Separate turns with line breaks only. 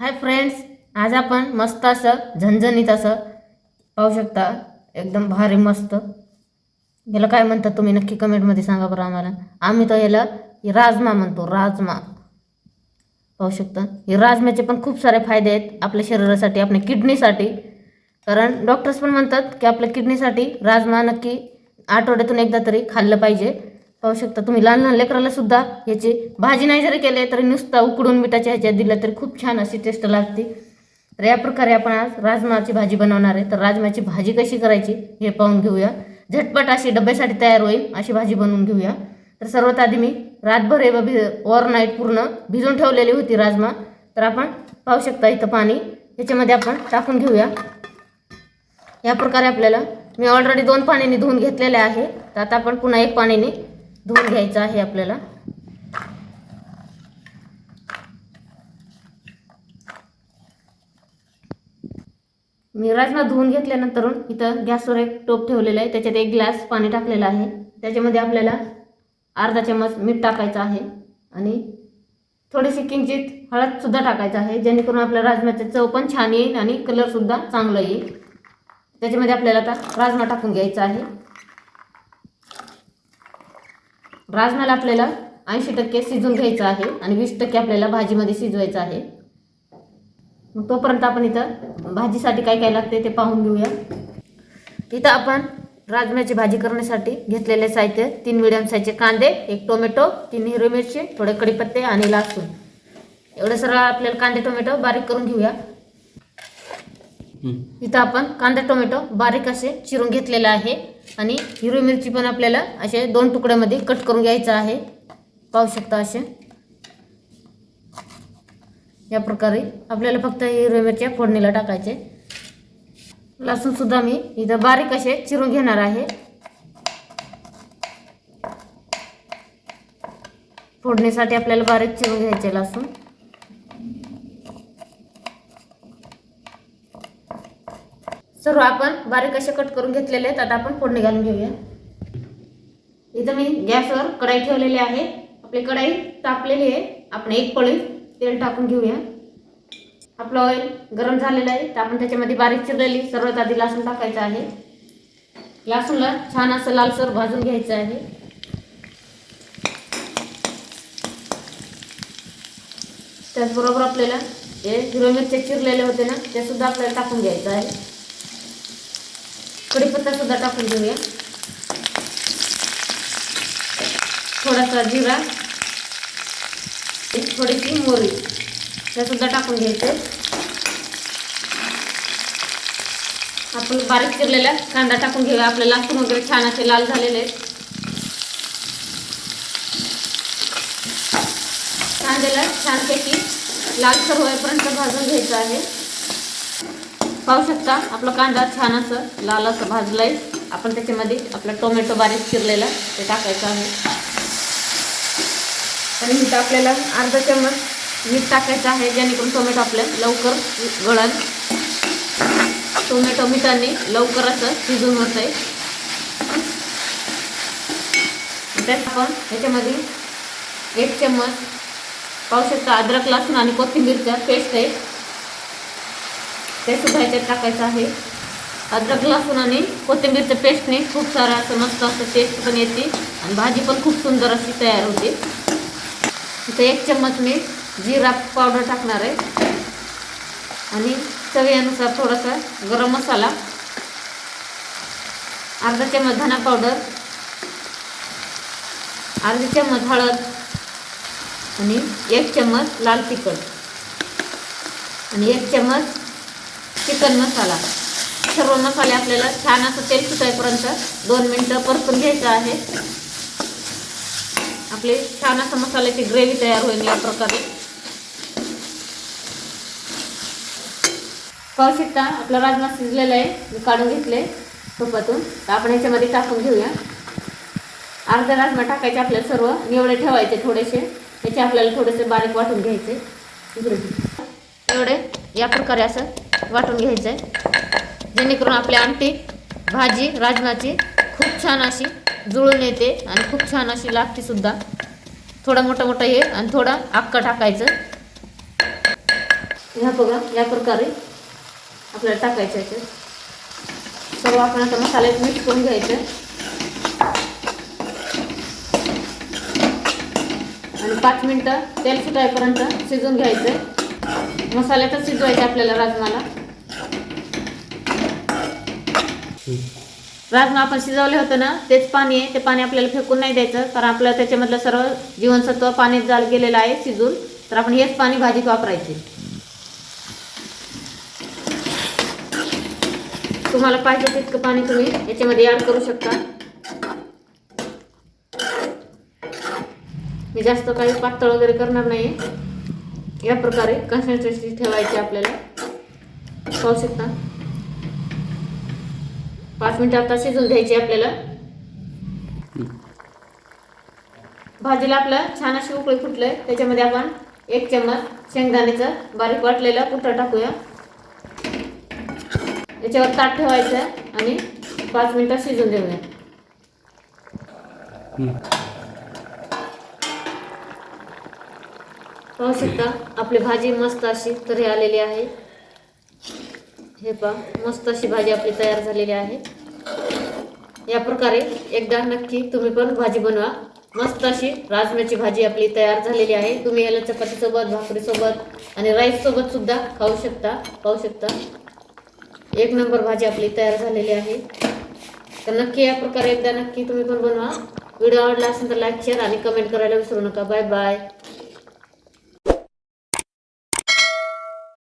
Hi friends आज आपण मस्त असं झणझणीत असं पाहू शकता. एकदम भारी मस्त. याला काय म्हणतात तुम्ही नक्की कमेंटमध्ये सांगा बरं आम्हाला. आम्ही तर याला राजमा म्हणतो राजमा. पाहू शकता. हे राजम्याचे पण खूप सारे फायदे आहेत आपल्या शरीरासाठी आपल्या किडनीसाठी. कारण डॉक्टर्स पण म्हणतात की आपल्या किडनीसाठी राजमा नक्की आठवड्यातून एकदा तरी खाल्लं पाहिजे. पाहू शकता. तुम्ही लहान लहान लेकराला सुद्धा याची भाजी नाही जरी केले तरी नुसता उकडून मिठाच्या ह्याच्यात दिलं तरी खूप छान अशी टेस्ट लागते. तर या प्रकारे आपण आज राजमाची भाजी बनवणार आहे. तर राजमाची भाजी कशी करायची हे पाहून घेऊया. झटपट अशी डब्यासाठी तयार होईल अशी भाजी बनवून घेऊया. तर सर्वात आधी मी रातभर हे भि ओव्हरनाईट पूर्ण भिजून ठेवलेली होती राजमा. तर आपण पाहू शकता इथं पाणी. ह्याच्यामध्ये आपण टाकून घेऊया. या प्रकारे आपल्याला मी ऑलरेडी दोन पाण्याने धुवून घेतलेले आहे. तर आता आपण पुन्हा एक पाण्याने धुवून घ्यायचं आहे आपल्याला. मी राजमा धुवून घेतल्यानंतर इथं गॅसवर एक टोप ठेवलेला आहे. त्याच्यात एक ग्लास पाणी टाकलेलं आहे. त्याच्यामध्ये आपल्याला अर्धा चम्मच मीठ टाकायचं आहे आणि थोडीशी किंचित हळदसुद्धा टाकायचं आहे. जेणेकरून आपल्या राजम्याचं चव पण छान येईल आणि कलरसुद्धा चांगलं येईल. त्याच्यामध्ये आपल्याला आता राजमा टाकून घ्यायचा आहे. राजमाला आपल्याला ऐंशी टक्के शिजून घ्यायचं आहे आणि वीस टक्के आपल्याला भाजीमध्ये शिजवायचं आहे. मग तोपर्यंत आपण इथं भाजीसाठी काय काय लागते ते पाहून घेऊया. इथं आपण राजम्याची भाजी करण्यासाठी घेतलेले साहित्य तीन मिडियम साईजचे कांदे एक टोमॅटो तीन हिरवी मिरची थोडे कढीपत्ते आणि लसूण. एवढं सर्व आपल्याला कांदे टोमॅटो बारीक करून घेऊया. इथं आपण कांदा टोमॅटो बारीक असे चिरून घेतलेला आहे. आणि हिरवी मिरची पण आपल्याला असे दोन तुकड्यामध्ये कट करून घ्यायचं आहे. पाहू शकता असे. या प्रकारे आपल्याला फक्त हिरव्या मिरच्या फोडणीला टाकायचे. लसूण सुद्धा मी इथं बारीक असे चिरून घेणार आहे. फोडणीसाठी आपल्याला बारीक चिरून घ्यायचे लसूण. सर्व आपण बारीक असे कट करून घेतलेले आहेत. आता आपण फोडणी घालून घेऊया. इथं मी गॅसवर कढाई ठेवलेली आहे. आपली कढाई तापलेली आहे. आपण एक पळी तेल टाकून घेऊया. आपलं ऑइल गरम झालेलं आहे. तर आपण त्याच्यामध्ये बारीक चिरलेली सर्वात आधी लसूण टाकायचं आहे. लसूणला छान असं लालसर भाजून घ्यायचं आहे. त्याचबरोबर आपल्याला हे हिरो मिरचे चिरलेले होते ना ते सुद्धा आपल्याला टाकून घ्यायचं आहे. कढीपत्ता सुद्धा टाकून घेऊया. थोडासा जिरा एक थोडीशी मोरी त्यासुद्धा टाकून घ्यायचे. आपण बारीक चिरलेला कांदा टाकून घेऊया. आपले लसूण वगैरे छान असे लाल झालेले आहेत. कांद्याला छानपैकी लालसर होईपर्यंत भाजून घ्यायचं आहे. पाहू शकता आपला कांदा छान असं लाल असं भाजलं आहे आपण त्याच्यामध्ये आपला टोमॅटो बारीक चिरलेला ते टाकायचं आहे. आणि मीठ आपल्याला अर्धा चम्मच मीठ टाकायचं आहे जेणेकरून टोमॅटो आपल्या लवकर गळण. टोमॅटो मिठाने लवकर असं शिजून होत आहे त्यात आपण ह्याच्यामध्ये एक चम्मच पाहू शकता अद्रक लसूण आणि कोथिंबीरचा पेस्ट आहे. ते सुद्धा ह्याच्यात टाकायचं आहे. अद्रक लसूण आणि कोथिंबीरचं पेस्टने खूप सारं असं मस्त असं टेस्ट पण येते. आणि भाजी पण खूप सुंदर अशी तयार होते. इथं एक चम्मच मी जिरा पावडर टाकणार आहे. आणि चवीनुसार थोडासा गरम मसाला. अर्धा चम्मच धना पावडर अर्धा चम्मच हळद. आणि एक चम्मच लाल तिखट. आणि एक चम्मच चिकन मसाला. सर्व मसाले आपल्याला छान असं तेल सुटायपर्यंत दोन मिनटं परतून घ्यायचं आहे. आपली छान असं मसाल्याची ग्रेव्ही तयार होईल या प्रकारे. पाहू शकता आपला राजमा शिजलेला आहे. मी काढून घेतले तुपातून. तर आपण याच्यामध्ये टाकून घेऊया. अर्धा राजमा टाकायचे आपल्याला सर्व. निवडे ठेवायचे थोडेसे. त्याचे आपल्याला थोडेसे बारीक वाटून घ्यायचे. एवढे. या प्रकारे असं वाटून घ्यायचं आहे जेणेकरून आपली आमटी भाजी राजमाची खूप छान अशी जुळून येते आणि खूप छान अशी लागते सुद्धा. थोडा मोठा मोठा हे आणि थोडा आक्का टाकायचं. ह्या बघा या प्रकारे आपल्याला टाकायचं याच्यात सर्व आपण आता मसाल्यात मिक्स करून घ्यायचं आणि पाच मिनटं तेल सुटायपर्यंत शिजवून घ्यायचं मसाल्यातच शिजवायचं आपल्याला राजमाला. राजमा आपण शिजवले होतं ना तेच पाणी आहे. ते पाणी आपल्याला फेकून नाही द्यायचं. कारण आपल्याला त्याच्यामधलं सर्व जीवनसत्व पाण्यात जाल गेलेलं आहे शिजून. तर आपण हेच पाणी भाजीत वापरायचे. तुम्हाला पाहिजे तितकं पाणी तुम्ही याच्यामध्ये ॲड करू शकता. मी जास्त काही पातळ वगैरे करणार नाही या प्रकारे कन्सिस्टन्सी ठेवायची आपल्याला? पाहू शकता. पाच मिनिटं आता शिजून द्यायची आपल्याला. भाजीला आपलं छान अशी उकळी फुटलंय. त्याच्यामध्ये आपण एक चम्मच शेंगदाण्याचं बारीक वाटलेलं कुठं टाकूया? याच्यावर ताट ठेवायचं आणि पाच मिनिटं शिजून देऊया. पाहू शकता आपली भाजी मस्त अशी तरी आलेली आहे. हे पहा मस्त अशी भाजी आपली तयार झालेली आहे. या प्रकारे एकदा नक्की तुम्ही पण भाजी बनवा. मस्त अशी राजम्याची भाजी आपली तयार झालेली आहे. तुम्ही याला चपातीसोबत भाकरीसोबत आणि राईससोबत सुद्धा खाऊ शकता पाहू शकता. एक नंबर भाजी आपली तयार झालेली आहे. तर नक्की या प्रकारे एकदा नक्की तुम्ही पण बनवा. व्हिडिओ आवडला असेल तर लाईक शेअर आणि कमेंट करायला विसरू नका. Bye bye.